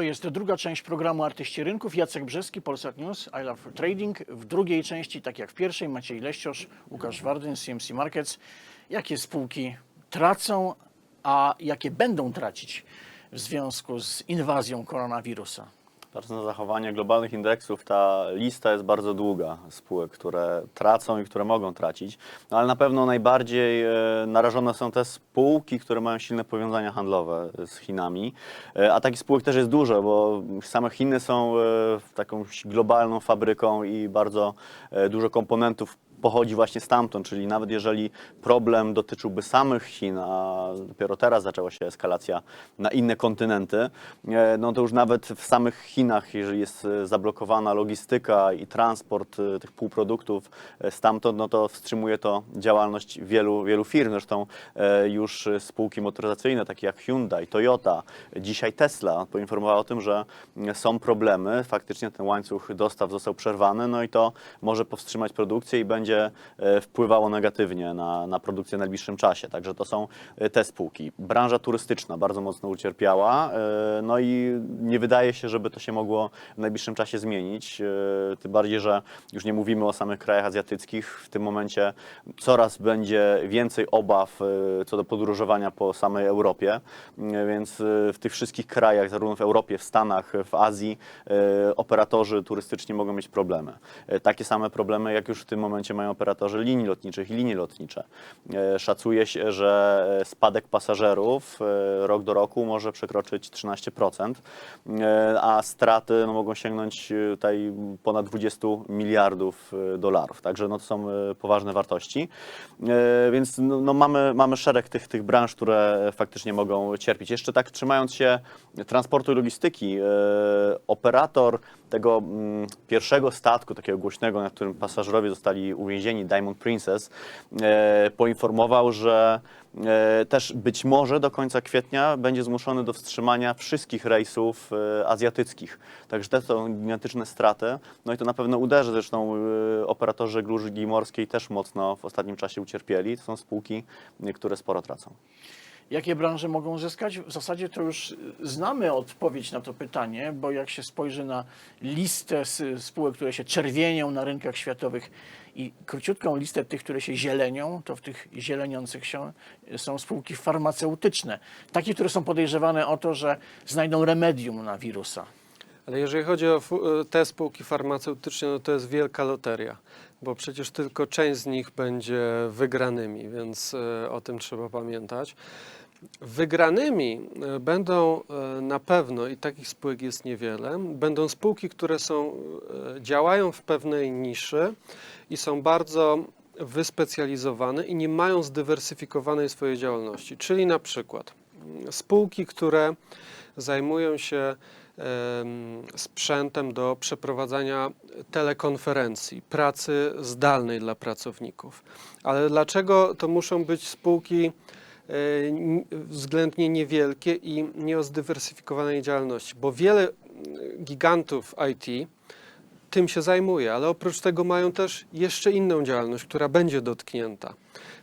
To jest druga część programu Artyści Rynków. Jacek Brzeski, Polsat News, I Love Trading. W drugiej części, tak jak w pierwszej, Maciej Leściosz, Łukasz Wardyn, CMC Markets. Jakie spółki tracą, a jakie będą tracić w związku z inwazją koronawirusa? Patrząc na zachowanie globalnych indeksów, ta lista jest bardzo długa spółek, które tracą i które mogą tracić, no ale na pewno najbardziej e, narażone są te spółki, które mają silne powiązania handlowe z Chinami, E, a takich spółek też jest dużo, bo same Chiny są e, taką globalną fabryką i bardzo dużo komponentów pochodzi właśnie stamtąd, czyli nawet jeżeli problem dotyczyłby samych Chin, a dopiero teraz zaczęła się eskalacja na inne kontynenty, e, no to już nawet w samych Chinach, jeżeli jest e, zablokowana logistyka i transport e, tych półproduktów stamtąd, no to wstrzymuje to działalność wielu, wielu firm. Zresztą już spółki motoryzacyjne, takie jak Hyundai, Toyota, dzisiaj Tesla poinformowała o tym, że są problemy. Faktycznie ten łańcuch dostaw został przerwany, no i to może powstrzymać produkcję i będzie e, wpływało negatywnie na, na produkcję w najbliższym czasie. Także to są e, te spółki. Branża turystyczna bardzo mocno ucierpiała, e, no i nie wydaje się, żeby to się mogło w najbliższym czasie zmienić. Tym bardziej, że już nie mówimy o samych krajach azjatyckich. W tym momencie coraz będzie więcej obaw co do podróżowania po samej Europie, więc w tych wszystkich krajach, zarówno w Europie, w Stanach, w Azji, operatorzy turystyczni mogą mieć problemy. Takie same problemy, jak już w tym momencie mają operatorzy linii lotniczych i linie lotnicze. E, Szacuje się, że e, spadek pasażerów e, rok do roku może przekroczyć 13%, e, a straty no, mogą sięgnąć tutaj ponad 20 miliardów dolarów. Także no, to są poważne wartości. Więc no, no, mamy, mamy szereg tych, tych branż, które faktycznie mogą cierpieć. Jeszcze tak trzymając się transportu i logistyki, operator tego mm, pierwszego statku, takiego głośnego, na którym pasażerowie zostali uwięzieni, Diamond Princess, e, poinformował, że e, też być może do końca kwietnia będzie zmuszony do wstrzymania wszystkich rejsów e, azjatyckich. Także te są gigantyczne straty. No i to na pewno uderzy. Zresztą operatorzy żeglugi morskiej też mocno w ostatnim czasie ucierpieli. To są spółki, które sporo tracą. Jakie branże mogą zyskać? W zasadzie to już znamy odpowiedź na to pytanie, bo jak się spojrzy na listę spółek, które się czerwienią na rynkach światowych i króciutką listę tych, które się zielenią, to w tych zieleniących się są spółki farmaceutyczne. Takie, które są podejrzewane o to, że znajdą remedium na wirusa. Ale jeżeli chodzi o fu- te spółki farmaceutyczne, no to jest wielka loteria, bo przecież tylko część z nich będzie wygranymi, więc e, o tym trzeba pamiętać. Wygranymi e, będą e, na pewno, i takich spółek jest niewiele, będą spółki, które są, e, działają w pewnej niszy i są bardzo wyspecjalizowane i nie mają zdywersyfikowanej swojej działalności. Czyli na przykład mm, spółki, które zajmują się em, sprzętem do przeprowadzania telekonferencji, pracy zdalnej dla pracowników. Ale dlaczego to muszą być spółki e, względnie niewielkie i nie o zdywersyfikowanej działalności? Bo wiele gigantów IT tym się zajmuje, ale oprócz tego mają też jeszcze inną działalność, która będzie dotknięta.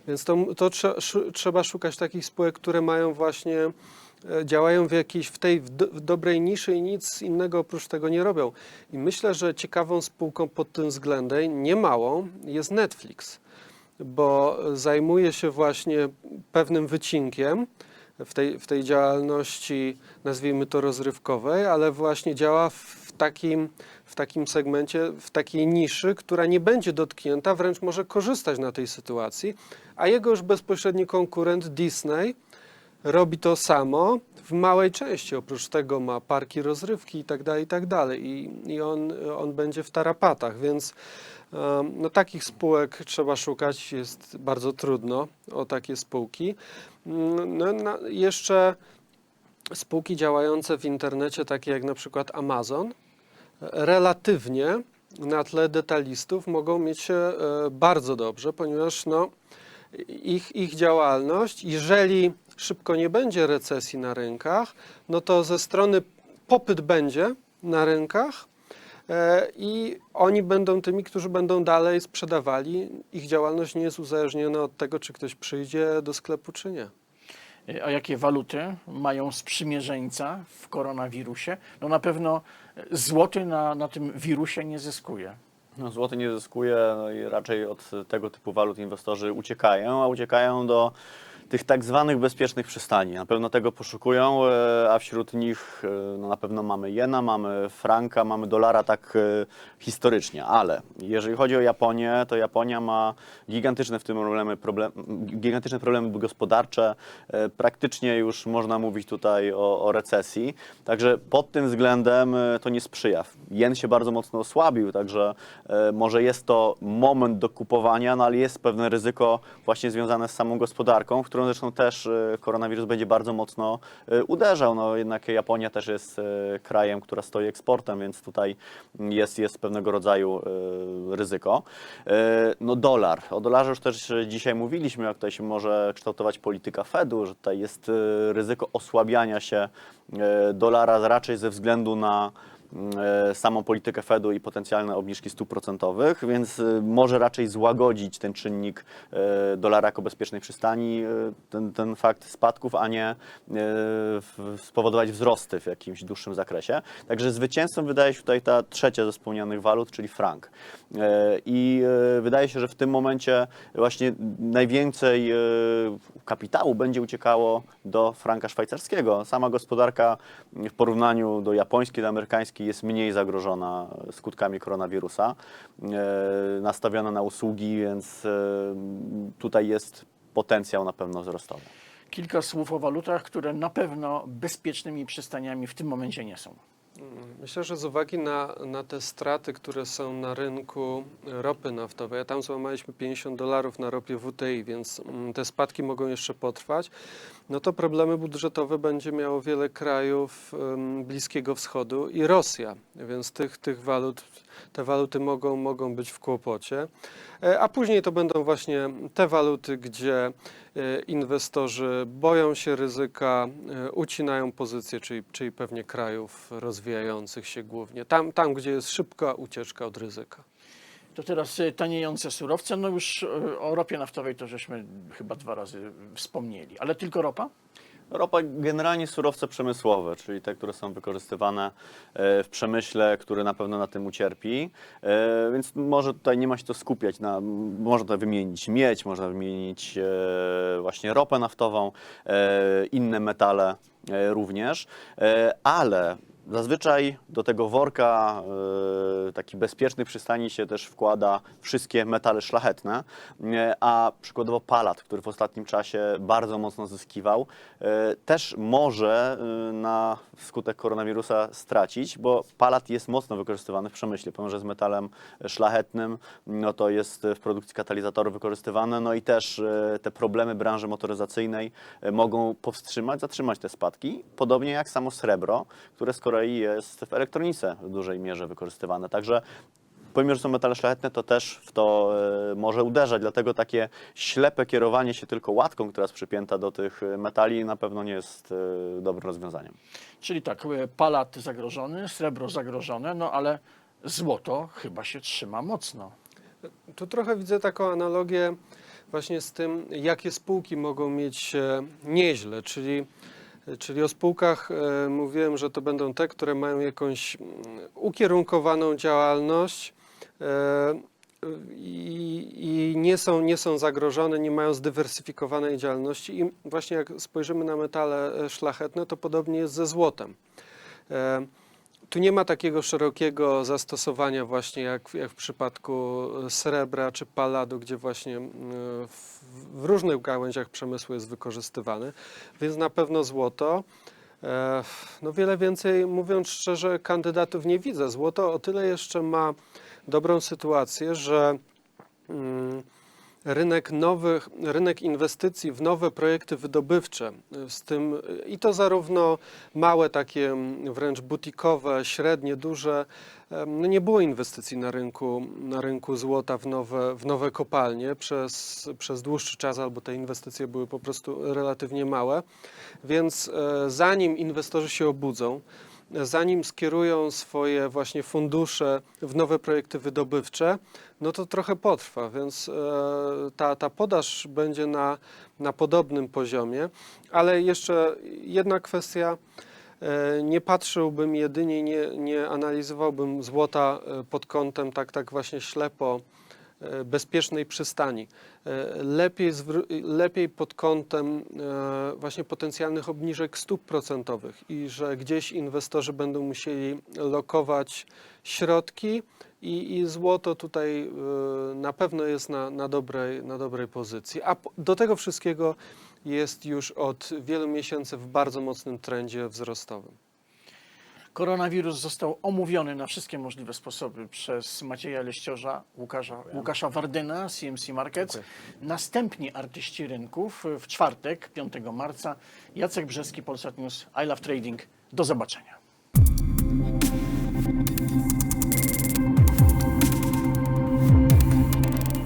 Więc to, to trze, trzeba szukać takich spółek, które mają właśnie, działają w jakiejś, w tej w do, w dobrej niszy i nic innego oprócz tego nie robią. I myślę, że ciekawą spółką pod tym względem, nie małą, jest Netflix, bo zajmuje się właśnie pewnym wycinkiem, w tej, w tej działalności, nazwijmy to rozrywkowej, ale właśnie działa w takim, w takim segmencie, w takiej niszy, która nie będzie dotknięta, wręcz może korzystać na tej sytuacji, a jego już bezpośredni konkurent Disney robi to samo w małej części. Oprócz tego ma parki rozrywki i tak dalej, i tak. I, i on, on będzie w tarapatach, więc no, takich spółek trzeba szukać, jest bardzo trudno o takie spółki. No, jeszcze spółki działające w internecie, takie jak na przykład Amazon, relatywnie na tle detalistów mogą mieć się e, bardzo dobrze, ponieważ no, ich, ich działalność, jeżeli szybko nie będzie recesji na rynkach, no to ze strony popyt będzie na rynkach e, i oni będą tymi, którzy będą dalej sprzedawali. Ich działalność nie jest uzależniona od tego, czy ktoś przyjdzie do sklepu, czy nie. E, A jakie waluty mają sprzymierzeńca w koronawirusie? No na pewno e, złoty na, na tym wirusie nie zyskuje. No, złoty nie zyskuje no i raczej od tego typu walut inwestorzy uciekają, a uciekają do tych tak zwanych bezpiecznych przystani. Na pewno tego poszukują, e, a wśród nich e, no, na pewno mamy jena, mamy franka, mamy dolara tak e, historycznie, ale jeżeli chodzi o Japonię, to Japonia ma gigantyczne w tym problemy, problem, gigantyczne problemy gospodarcze. Praktycznie już można mówić tutaj o, o recesji. Także pod tym względem to nie sprzyja. Jen się bardzo mocno osłabił, także może jest to moment do kupowania, no ale jest pewne ryzyko właśnie związane z samą gospodarką, w którą zresztą też e, koronawirus będzie bardzo mocno e, uderzał. No jednak Japonia też jest e, krajem, która stoi eksportem, więc tutaj jest, jest pewnego rodzaju ryzyko. No dolar. O dolarze już też dzisiaj mówiliśmy, jak tutaj się może kształtować polityka Fedu, że tutaj jest ryzyko osłabiania się dolara raczej ze względu na samą politykę Fedu i potencjalne obniżki stóp procentowych, więc e, może raczej złagodzić ten czynnik e, dolara jako bezpiecznej przystani, e, ten, ten fakt spadków, a nie e, spowodować wzrosty w jakimś dłuższym zakresie. Także zwycięzcą wydaje się tutaj ta trzecia ze wspomnianych walut, czyli frank. E, I e, wydaje się, że w tym momencie właśnie najwięcej e, kapitału będzie uciekało do franka szwajcarskiego. Sama gospodarka w porównaniu do japońskiej, do amerykańskiej jest mniej zagrożona skutkami koronawirusa, e, nastawiona na usługi, więc e, tutaj jest potencjał na pewno wzrostowy. Kilka słów o walutach, które na pewno bezpiecznymi przystaniami w tym momencie nie są. Myślę, że z uwagi na, na te straty, które są na rynku ropy naftowej, a tam złamaliśmy 50 dolarów na ropie WTI, więc mm, te spadki mogą jeszcze potrwać, no to problemy budżetowe będzie miało wiele krajów Bliskiego Wschodu i Rosja, więc tych, tych walut, te waluty mogą, mogą być w kłopocie. E, A później to będą właśnie te waluty, gdzie e, inwestorzy boją się ryzyka, e, ucinają pozycje, czyli, czyli pewnie krajów rozwijających się głównie, tam, tam gdzie jest szybka ucieczka od ryzyka. To teraz e, taniejące surowce. No już e, o ropie naftowej to żeśmy chyba dwa razy wspomnieli. Ale tylko ropa? Ropa, generalnie surowce przemysłowe, czyli te, które są wykorzystywane e, w przemyśle, który na pewno na tym ucierpi. Więc może tutaj nie ma się to skupiać na, można wymienić miedź, można wymienić właśnie ropę naftową, inne metale również, ale Zazwyczaj do tego worka e, taki bezpieczny przystani się też wkłada wszystkie metale szlachetne, e, a przykładowo palat, który w ostatnim czasie bardzo mocno zyskiwał, e, też może na skutek koronawirusa stracić, bo palat jest mocno wykorzystywany w przemyśle, pomimo że jest metalem szlachetnym, no to jest w produkcji katalizatorów wykorzystywane, no i też te problemy branży motoryzacyjnej mogą powstrzymać, zatrzymać te spadki, podobnie jak samo srebro, które z kolei jest w elektronice w dużej mierze wykorzystywane. Także pomimo, że są metale szlachetne, to też w to e, może uderzać, dlatego takie ślepe kierowanie się tylko łatką, która jest przypięta do tych e, metali na pewno nie jest e, dobrym rozwiązaniem. Czyli tak, palat zagrożony, srebro zagrożone, no ale złoto chyba się trzyma mocno. Tu trochę widzę taką analogię właśnie z tym, jakie spółki mogą mieć nieźle, czyli, czyli o spółkach e, mówiłem, że to będą te, które mają jakąś mm, ukierunkowaną działalność e, i, nie, są, nie są zagrożone, nie mają zdywersyfikowanej działalności. I właśnie jak spojrzymy na metale e, szlachetne, to podobnie jest ze złotem. E, tu nie ma takiego szerokiego zastosowania właśnie jak, jak w przypadku srebra czy paladu, gdzie właśnie mm, w, w różnych gałęziach przemysłu jest wykorzystywany, więc na pewno złoto. E, No wiele więcej, mówiąc szczerze, kandydatów nie widzę. Złoto o tyle jeszcze ma dobrą sytuację, że mm, rynek nowych, rynek inwestycji w nowe projekty wydobywcze, y, z tym y, i to zarówno małe, takie wręcz butikowe, średnie, duże, no nie było inwestycji na rynku, na rynku złota w nowe, w nowe kopalnie. Przez, przez dłuższy czas, albo te inwestycje były po prostu relatywnie małe, więc e, zanim inwestorzy się obudzą, zanim skierują swoje właśnie fundusze w nowe projekty wydobywcze, no to trochę potrwa, więc e, ta, ta podaż będzie na, na podobnym poziomie. Ale jeszcze jedna kwestia. E, Nie patrzyłbym jedynie, nie, nie analizowałbym złota e, pod kątem tak, tak właśnie ślepo bezpiecznej przystani. E, Lepiej, lepiej pod kątem e, właśnie potencjalnych obniżek stóp procentowych i że gdzieś inwestorzy będą musieli lokować środki i, i złoto tutaj e, na pewno jest na, na, dobrej, na dobrej pozycji. A do tego wszystkiego jest już od wielu miesięcy w bardzo mocnym trendzie wzrostowym. Koronawirus został omówiony na wszystkie możliwe sposoby przez Macieja Leściorza, Łukasza, Łukasza Wardyna, CMC Markets. Następni artyści rynków w czwartek, 5 marca. Jacek Brzeski, Polsat News, I Love Trading. Do zobaczenia.